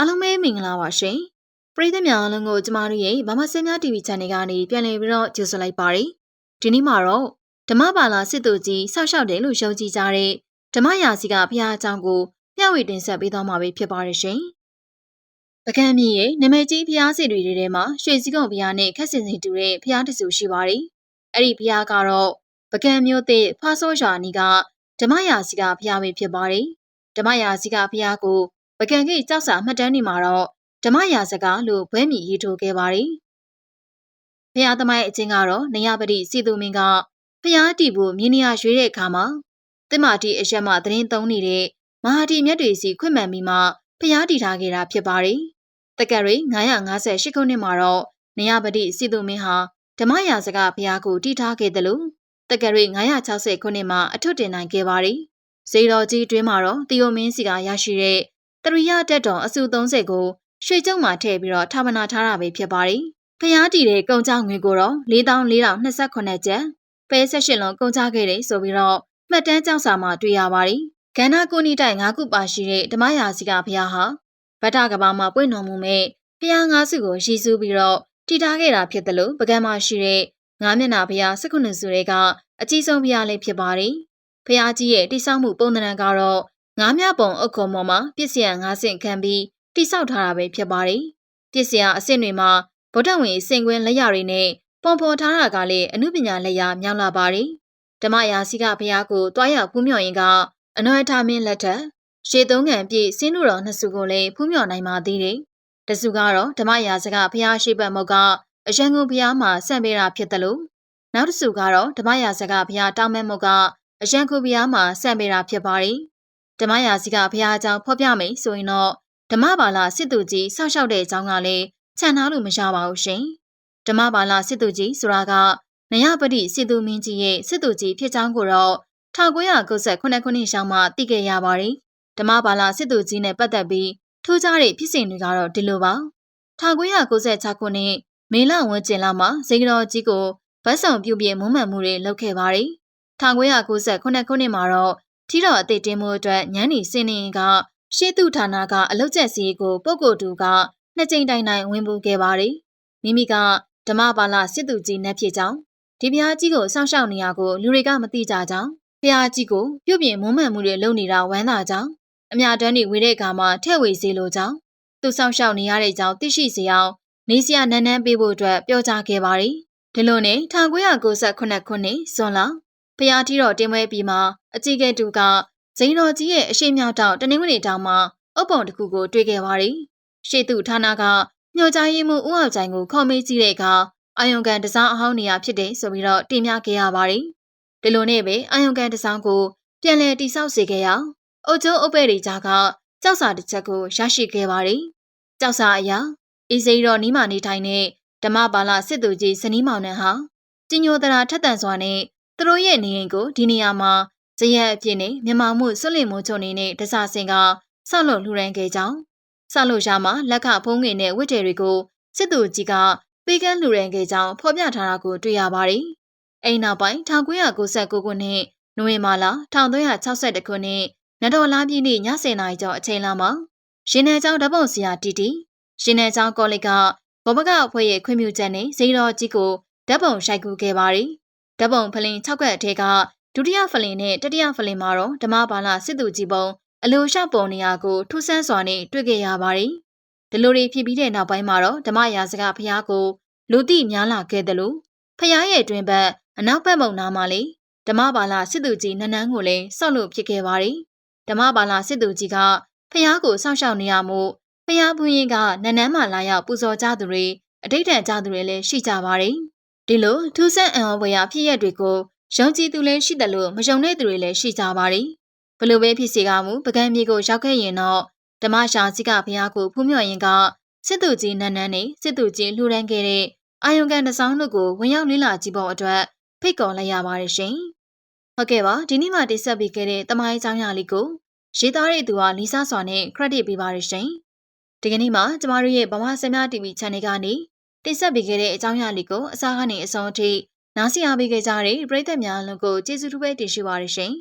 အားလုံးပဲမင်္ဂလာပါရှင်ပရိသတ်များအားလုံးကိုကျမတို့ရဲ့ဗမာစင်များ TV Channel ကနေပြန်လည်ပြီးတော့ကြိုဆိုလိုက်ပါရစေဒီနေ့မှာတော့ဓမ္မပါလာစစ်သူကြီးဆောက်ရှောက်တယ်လို့ယုံကြည်ကြတဲ့ဓမ္မရာစီကဘုရားအကြောင်းကိုမျှဝေတင်ဆက်ပေးသွားမှာဖြစ်ပါရရှင်ပကံမြင့်ရဲ့နမဲကြီးဘုရားစီတွေထဲမှာရွှေစည်းကုံဘုရားနဲ့ခက်စင်စင်တူတဲ့ဘုရားတဆူရှိပါတယ်အဲ့ဒီဘုရားကတော့ပကံမျိုးတဲ့ဖားစောရွာနီကဓမ္မရာစီကဘုရားပဲဖြစ်ပါတယ်ဓမ္မရာစီကဘုရားကို ပကံကိကြောက်စာမှတ်တမ်းတွေမှာတော့ဓမ္မရာစကားလို့ဘွဲမြည်ရေးထိုးခဲ့ပါတယ်။ဖျားသမိုင်းအချင်းကတော့နေရပတိစီသူမင်းကဖျားတီဖို့မြင်းနေရရွေးတဲ့အခါမှာတင်မာတီအရက်မှသတင်းသုံးနေတဲ့မဟာတီမြတ်တွေစီခွင့်မှန်ပြီးမှဖျားတီထားခဲ့တာဖြစ်ပါတယ်။တက္ကရီ958ခုနှစ်မှာတော့နေရပတိစီသူမင်းဟာဓမ္မရာစကားဘုရားကိုတည်ထားခဲ့တယ်လို့တက္ကရီ960ခုနှစ်မှာအထွတ်တင်နိုင်ခဲ့ပါတယ်။ဇေတော်ကြီးတွင်မှာတော့တီယိုမင်းစီကရရှိတဲ့ တရိယတက်တော်အစု30ကိုရွှေကျုံမှာထည့်ပြီးတော့ထာဝနာထားတာပဲဖြစ်ပါတယ်။ဖျားတီတဲ့ကုန်ကြငွေကိုတော့4428ကျပ်ပဲ18လုံးကုန်ကြခဲ့တယ်ဆိုပြီးတော့မှတ်တမ်းကြောက်စာမှာတွေ့ရပါတယ်။ကန္နာကိုနီတိုင်၅ခုပါရှိတဲ့ဓမ္မရာစီကဖျားဟာဗတ္တကဘာမှာပွင့်တော်မူမဲ့ဖျား၅စုကိုရည်စူးပြီးတော့တည်ထားခဲ့တာဖြစ်တယ်လို့ပကံမှာရှိတဲ့ငါးမျက်နှာဖျား၁၉စုတွေကအကြီးဆုံးဖျားလေးဖြစ်ပါတယ်။ဖျားကြီးရဲ့တိဆောက်မှုပုံသဏ္ဍာန်ကတော့ ငါးမြပုံအုတ်ခုံပေါ်မှာပစ္စယငါးဆင့်ခံပြီးတိဆောက်ထားတာပဲဖြစ်ပါတယ်။ပစ္စယအဆင့်တွေမှာဗုဒ္ဓဝင်စင်ကွင်းလက်ရတွေနဲ့ပုံဖော်ထားတာကလည်းအမှုပညာလက်ရမြောက်လာပါတယ်။ဓမ္မရာစီကဘုရားကိုတွားရောက်ဖူးမြော်ရင်ကအနွယ်ထားမင်းလက်ထက်ရှေသုံးငံပြည့်စင်းလူတော်နှစ်စုကိုလည်းဖူးမြော်နိုင်ပါသေးတယ်။တစုကတော့ဓမ္မရာစကဘုရားရှိပတ်မုတ်ကအရန်ကုန်ဘုရားမှာဆန့်ပေးတာဖြစ်တယ်လို့နောက်တစ်စုကတော့ဓမ္မရာစကဘုရားတောင်းမဲ့မုတ်ကအရန်ကုန်ဘုရားမှာဆန့်ပေးတာဖြစ်ပါတယ်။ ဓမ္မရာစီကဘုရားအကြောင်းဖော်ပြမယ်ဆိုရင်တော့ဓမ္မပါဠစစ်သူကြီးဆောက်ရှောက်တဲ့အကြောင်းကလည်းခြံထားလို့မရပါဘူးရှင်။ဓမ္မပါဠစစ်သူကြီးဆိုတာကနယပတိစစ်သူမင်းကြီးရဲ့စစ်သူကြီးဖြစ်ကြောင်းကိုတော့1998ခုနှစ်ရှောင်းမှသိခဲ့ရပါတယ်။ဓမ္မပါဠစစ်သူကြီးနဲ့ပတ်သက်ပြီးထူးခြားတဲ့ဖြစ်စဉ်တွေကတော့ဒီလိုပါ။1996ခုနှစ်မေလဝန်းကျင်လောက်မှာဇေကတော်ကြီးကိုဗတ်ဆောင်ပြုပြမွမ်းမံမှုတွေလုပ်ခဲ့ပါတယ်။1998ခုနှစ်မှာတော့ ထီတော်အသေးတင်မှုအတွက်ညန်းနီစင်းနေကရှေ့သူဌာနကအလုတ်ကျက်စီကိုပုဂ္ဂိုလ်တူကနှစ်ကြိမ်တိုင်တိုင်ဝင်ပူခဲ့ပါတယ်။မိမိကဓမ္မပါဠစစ်သူကြီးနဲ့ဖြစ်ကြောင်းဒီဘုရားကြီးကိုစောင့်ရှောက်နေရကိုလူတွေကမသိကြကြောင်းဘုရားကြီးကိုပြုတ်ပြင်မုံမှန်မှုတွေလုပ်နေတာဝမ်းသာကြောင်းအမြတမ်းတွေဝေတဲ့အခါမှာထဲ့ဝေစေလိုကြောင်းသူစောင့်ရှောက်နေရတဲ့ကြောင်းသိရှိစေအောင်နေစရာနန်းနန်းပေးဖို့အတွက်ပြောကြားခဲ့ပါတယ်။ဒီလိုနဲ့1998ခုနှစ်ဇွန်လဖျားထီတော်တင်ပွဲပြီးမှအကြီးကဲတူကဇိန်တော်ကြီးရဲ့အရှိမြောက်တောင်တနင်္ဂနွေတောင်မှာအုပ်ပုံတစ်ခုကိုတွေ့ခဲ့ပါတယ်။ရှေ့သူဌာနကညှို့ကြားရေးမှုဦးအောင်ကျိုင်ကိုခေါ်မေးကြည့်တဲ့အခါအာယုံကန်တစောင်းအဟောင်းနေရဖြစ်တယ်ဆိုပြီးတော့တင်ပြခဲ့ရပါတယ်။ဒီလိုနဲ့ပဲအာယုံကန်တစောင်းကိုပြန်လည်တိဆောက်စေခဲ့ရအုတ်ကျိုးအုပ်ပဲ့တွေကြားကကြောက်စာတစ်ချက်ကိုရရှိခဲ့ပါတယ်။ကြောက်စာအရာအီစိတော်နီးမာနေထိုင်တဲ့ဓမ္မပါဠစစ်သူကြီးဇနီးမောင်နှံဟာကျညိုတရာထက်တန်စွာနဲ့သူတို့ရဲ့နေအိမ်ကိုဒီနေရာမှာ ဇရက်အဖြစ်နဲ့မြန်မာမှုစွလင်မိုးချုံနေနဲ့တစားစင်ကဆောက်လုပ်လှူဒန်းခဲ့ကြောင်းဆောက်လုပ်ရှာမှာလက်ခဖုံးငင်တဲ့ဝတ်တယ်တွေကိုစစ်သူကြီးကပေးကမ်းလှူဒန်းခဲ့ကြောင်းဖော်ပြထားတာကိုတွေ့ရပါတယ်။အိမ်နောက်ပိုင်း1999ခုနှစ်နိုဝင်ဘာလ1362ခုနှစ်နတော်လာပြည်နေ့ည10:00နာရီကျော်အချိန်လောက်မှာရှင်နယ်ကျောင်းဓပုံဆရာတီတီရှင်နယ်ကျောင်းကောလိပ်ကဘောမကအဖွဲ့ရဲ့ခွင့်ပြုချက်နဲ့ဇေတော်ကြီးကိုဓပုံရှိုက်ကူခဲ့ပါတယ်ဓပုံဖလင်6ခွက်အထက်က ဒုတိယဖလင်နဲ့တတိယဖလင်မှာတော့ဓမ္မဘာလစစ်သူကြီးပုံအလိုရှပုံနေရာကိုထူးဆန်းစွာနဲ့တွေ့ခဲ့ရပါတယ်။ဒီလိုတွေဖြစ်ပြီးတဲ့နောက်ပိုင်းမှာတော့ဓမ္မရာစကဖျားကိုလူသိများလာခဲ့တယ်လို့ဖျားရဲ့အတွင်ဘက်အနောက်ဘက်မုံနာမှာလေဓမ္မဘာလစစ်သူကြီးနန်းနန်းကိုလည်းဆောက်လို့ဖြစ်ခဲ့ပါတယ်။ဓမ္မဘာလစစ်သူကြီးကဖျားကိုစောင့်ရှောက်နေရမှုဖျားဘူးရင်ကနန်းနန်းမှာလာရောက်ပူဇော်ကြသူတွေအတိတ်တန်ကြသူတွေလည်းရှိကြပါတယ်။ဒီလိုထူးဆန်းအံ့ဩဖွယ်ရာဖြစ်ရပ်တွေကို ယုံကြည်သူလည်းရှိတယ်လို့မယုံတဲ့သူတွေလည်းရှိကြပါတယ်။ဘလို့ပဲဖြစ်စေကမူပကံမြေကိုရောက်ခဲ့ရင်တော့ဓမ္မရှာကြီးကဘုရားကိုဖူးမြော်ရင်ကစစ်သူကြီးနန်းနန်းနဲ့စစ်သူကြီးလှူဒန်းခဲ့တဲ့အာယုံကန်တစောင်းတို့ကိုဝင်ရောက်လေးလာကြည့်ဖို့အတွက်ဖိတ်ခေါ်လိုက်ရပါတယ်ရှင်။ဟုတ်ကဲ့ပါဒီနေ့မှတင်ဆက်ပေးခဲ့တဲ့တမိုင်းအကြောင်းအရာလေးကိုရေးသားတဲ့သူကလီဆာစွာနဲ့ credit ပေးပါတယ်ရှင်။ဒီကနေ့မှာကျမတို့ရဲ့ဗမာစင်များ TV channel ကနေတင်ဆက်ပေးခဲ့တဲ့အကြောင်းအရာလေးကိုအစားကနေအဆုံးအထိ နားဆင်အားပေးခဲ့ကြတဲ့ပရိသတ်များလုံးကိုကျေးဇူးတူပဲတင်ရှိပါရရှင်။